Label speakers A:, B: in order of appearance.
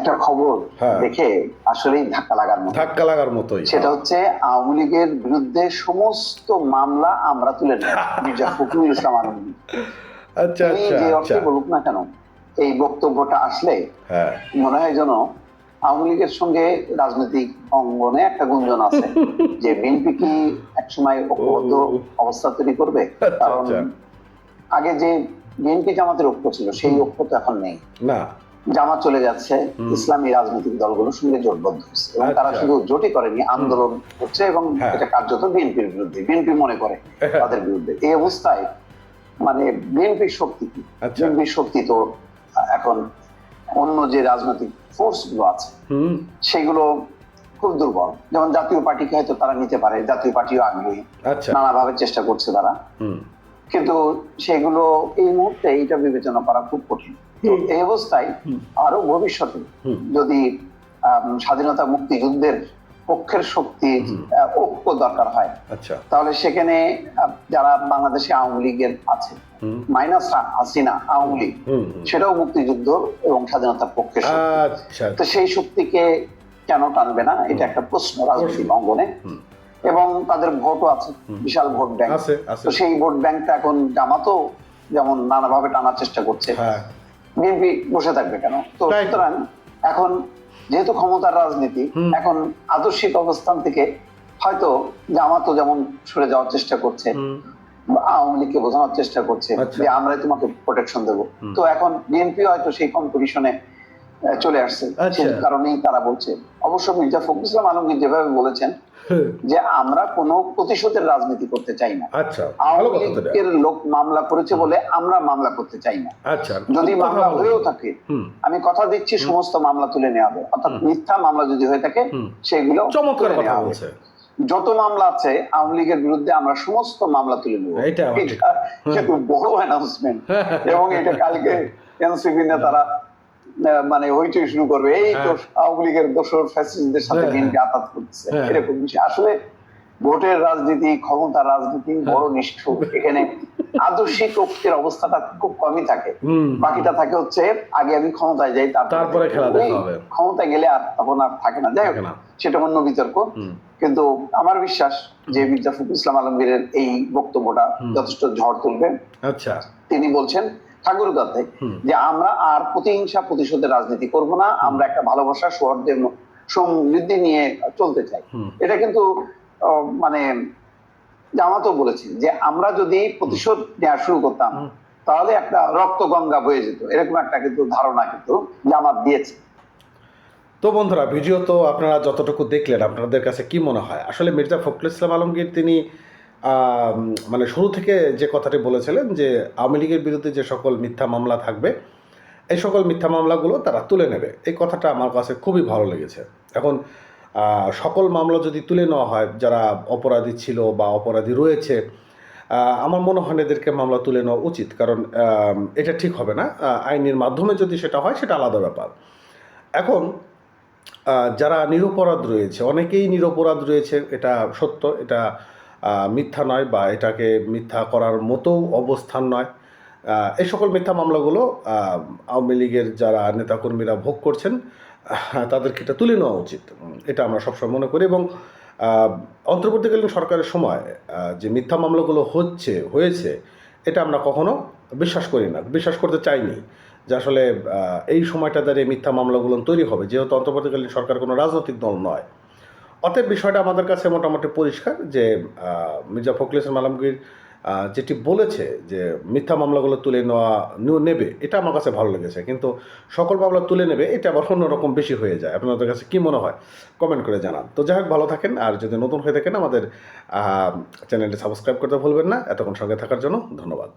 A: একটা খবর
B: হ্যাঁ।
A: দেখে আসলেই ধাক্কা লাগার মতো
B: ধাক্কা লাগার মতোই।
A: সেটা হচ্ছে আওয়ামী লীগের বিরুদ্ধে সমস্ত মামলা আমরা তুলে নেব। মির্জা ফখরুল ইসলাম আলমগীর
B: আচ্ছা আচ্ছা
A: যে
B: আচ্ছা।
A: অর্থে বলুক না কেন এই বক্তব্যটা আসলে
B: হ্যাঁ।
A: মনে হয় যেন আওয়ামী লীগের সঙ্গে রাজনৈতিক অঙ্গনে একটা গুঞ্জন আছে যে বিএনপি কি একসময় ঐক্যবদ্ধ অবস্থা তৈরি করবে?
B: আচ্ছা,
A: কারণ
B: আচ্ছা।
A: আগে যে বিএনপি জামাতের ঐক্য ছিল সেই ঐক্য তো এখন নেই।
B: না।
A: জামাত চলে যাচ্ছে ইসলামী রাজনৈতিক দলগুলোর সঙ্গে জোটবদ্ধ হচ্ছে এবং তারা
B: আচ্ছা।
A: শুধু জোটই করেনি আন্দোলন হচ্ছে এবং
B: হ্যাঁ।
A: এটা কার্যত বিএনপির বিরুদ্ধে বিএনপি মনে করে তাদের বিরুদ্ধে। এই অবস্থায় মানে বিএনপির শক্তি কি?
B: আচ্ছা।
A: বিএনপির শক্তি তো এখন অন্য যে রাজনৈতিক ফোর্সগুলো আছে সেগুলো খুব দুর্বল। যেমন জাতীয় পার্টিকে হয়তো তারা নিতে পারে জাতীয় পার্টিও আগ্রহী।
B: আচ্ছা।
A: নানাভাবে চেষ্টা করছে তারা। কিন্তু সেগুলো এই মুহূর্তে এইটা বিবেচনা করা খুব কঠিন। তো এই অবস্থায় আরও ভবিষ্যতে যদি স্বাধীনতা মুক্তিযুদ্ধের পক্ষের। আহ, ঐক্য দরকার হয়
B: আচ্ছা।
A: তাহলে সেখানে যারা বাংলাদেশে আওয়ামী লীগের আছে মাইনাস হাসিনা আওয়ামী লীগ। সেটাও মুক্তিযুদ্ধ এবং স্বাধীনতার পক্ষের শক্তি।
B: আচ্ছা।
A: তো সেই শক্তিকে কেন টানবে না? এটা একটা প্রশ্ন রাজনৈতিক অঙ্গনে। এবং তাদের ভোটও আছে বিশাল ভোট ব্যাংক। তো সেই ভোট ব্যাংকটা এখন জামাতও যেমন নানাভাবে টানার চেষ্টা করছে।
B: হ্যাঁ।
A: বিএনপি বসে থাকবে কেন? তো সুতরাং এখন যেহেতু ক্ষমতার রাজনীতি এখন আদর্শিক অবস্থান থেকে হয়তো জামাতও যেমন সরে যাওয়ার চেষ্টা করছে আওয়ামী লীগকে বোঝানোর চেষ্টা করছে
B: আচ্ছা।
A: যে আমরাই তোমাকে প্রোটেকশন দেবো। তো এখন বিএনপি হয়তো সেই কম্পিটিশনে চলে আসছে।
B: আচ্ছা।
A: সেই কারণেই তারা বলছে। অবশ্য মির্জা ফখরুল ইসলাম আলমগীর যেভাবে বলেছেন যে আমরা কোনো প্রতিশোধের রাজনীতি করতে চাই না।
B: আচ্ছা
A: আওয়ামী। লীগের লোক মামলা করেছে বলে আমরা মামলা করতে চাই না।
B: আচ্ছা
A: যদি মামলা হয়েও থাকে আমি কথা দিচ্ছি সমস্ত মামলা তুলে নেওয়া হবে অর্থাৎ মিথ্যা মামলা যদি হয়ে থাকে সেগুলো তুলে
B: কথা
A: নেওয়া হবে।
B: বলছে।
A: যত মামলা আছে আওয়ামী লীগের বিরুদ্ধে আমরা সমস্ত মামলা তুলে নেব।
B: এইটা
A: এটা বড় অ্যানাউন্সমেন্ট এবং এটা কালকে এনসিপি নেতারা মানে হইচই শুরু করবে। এই তো
B: হ্যাঁ।
A: আওয়ামী লীগের দোসর ফ্যাসিস্টদের সাথে
B: হ্যাঁ,
A: বিএনপি আঘাত করতেছে।
B: হ্যাঁ।
A: এরকম বিষয় আসলে ভোটের রাজনীতি ক্ষমতার রাজনীতি বড় নিষ্ঠুর। এখানে আদর্শিক ঐক্যের অবস্থাটা খুব কমই থাকে। বাকিটা থাকে হচ্ছে আগে আমি ক্ষমতায় যাই
B: তারপরে খেলা
A: ওই
B: হবে।
A: ক্ষমতায় গেলে আর তখন আর থাকে না। যাই হোক সেটা অন্য বিতর্ক। কিন্তু আমার বিশ্বাস যে মির্জা ফখরুল ইসলাম আলমগীরের এই বক্তব্যটা যথেষ্ট ঝড় তুলবে।
B: আচ্ছা।
A: তিনি বলছেন ঠাকুরগাতে
B: হুম।
A: যে আমরা আর প্রতিহিংসা প্রতিশোধের রাজনীতি করব না আমরা একটা ভালোবাসা সৌহার্দ্যের সমৃদ্ধি নিয়ে চলতে চাই। এটা কিন্তু মানে জামাতও বলেছে যে আমরা যদি প্রতিশোধ নেওয়া শুরু করতাম তাহলে একটা রক্ত গঙ্গা বয়ে যেত। এরকম একটা কিন্তু ধারণা কিন্তু জামাত দিয়েছে।
B: তো বন্ধুরা ভিডিও তো আপনারা যতটুকু দেখলেন আপনাদের কাছে কি মনে হয়? আসলে মির্জা ফখরুল ইসলাম আলমগীর তিনি মানে শুরু থেকে যে কথাটি বলেছিলেন যে আওয়ামী লীগের বিরুদ্ধে যে সকল মিথ্যা মামলা থাকবে, এই সকল মিথ্যা মামলাগুলো তারা তুলে নেবে। এই কথাটা আমার কাছে খুবই ভালো লেগেছে। এখন সকল মামলা যদি তুলে নেওয়া হয়, যারা অপরাধী ছিল বা অপরাধী রয়েছে আমার মনে হয় এদেরকে মামলা তুলে নেওয়া উচিত। কারণ এটা ঠিক হবে না। আইনের মাধ্যমে যদি সেটা হয়, সেটা আলাদা ব্যাপার। এখন যারা নিরপরাধ রয়েছে, অনেকেই নিরপরাধ রয়েছে, এটা সত্য, এটা মিথ্যা নয় বা এটাকে মিথ্যা করার মতো অবস্থান নয়। এই সকল মিথ্যা মামলাগুলো আওয়ামী লীগের যারা নেতাকর্মীরা ভোগ করছেন তাদেরকে এটা তুলে নেওয়া উচিত। এটা আমরা সবসময় মনে করি এবং অন্তর্বর্তীকালীন সরকারের সময় যে মিথ্যা মামলাগুলো হচ্ছে, হয়েছে, এটা আমরা কখনো বিশ্বাস করি না, বিশ্বাস করতে চাইনি যে আসলে এই সময়টা দাঁড়িয়ে মিথ্যা মামলাগুলো তৈরি হবে। যেহেতু অন্তর্বর্তীকালীন সরকার কোনো রাজনৈতিক দল নয়। অতএব বিষয়টা আমাদের কাছে মোটামুটি পরিষ্কার যে মির্জা ফখরুল ইসলাম আলমগীর যেটি বলেছে যে, মিথ্যা মামলাগুলো তুলে নেওয়া নেবে, এটা আমার কাছে ভালো লেগেছে। কিন্তু সকল মামলা তুলে নেবে, এটা আবার অন্যরকম বেশি হয়ে যায়। আপনাদের কাছে কি মনে হয়? কমেন্ট করে জানান। তো যাই হোক, ভালো থাকেন। আর যদি নতুন হয়ে থাকেন আমাদের চ্যানেলটি সাবস্ক্রাইব করতে ভুলবেন না। এতক্ষণ সঙ্গে থাকার জন্য ধন্যবাদ।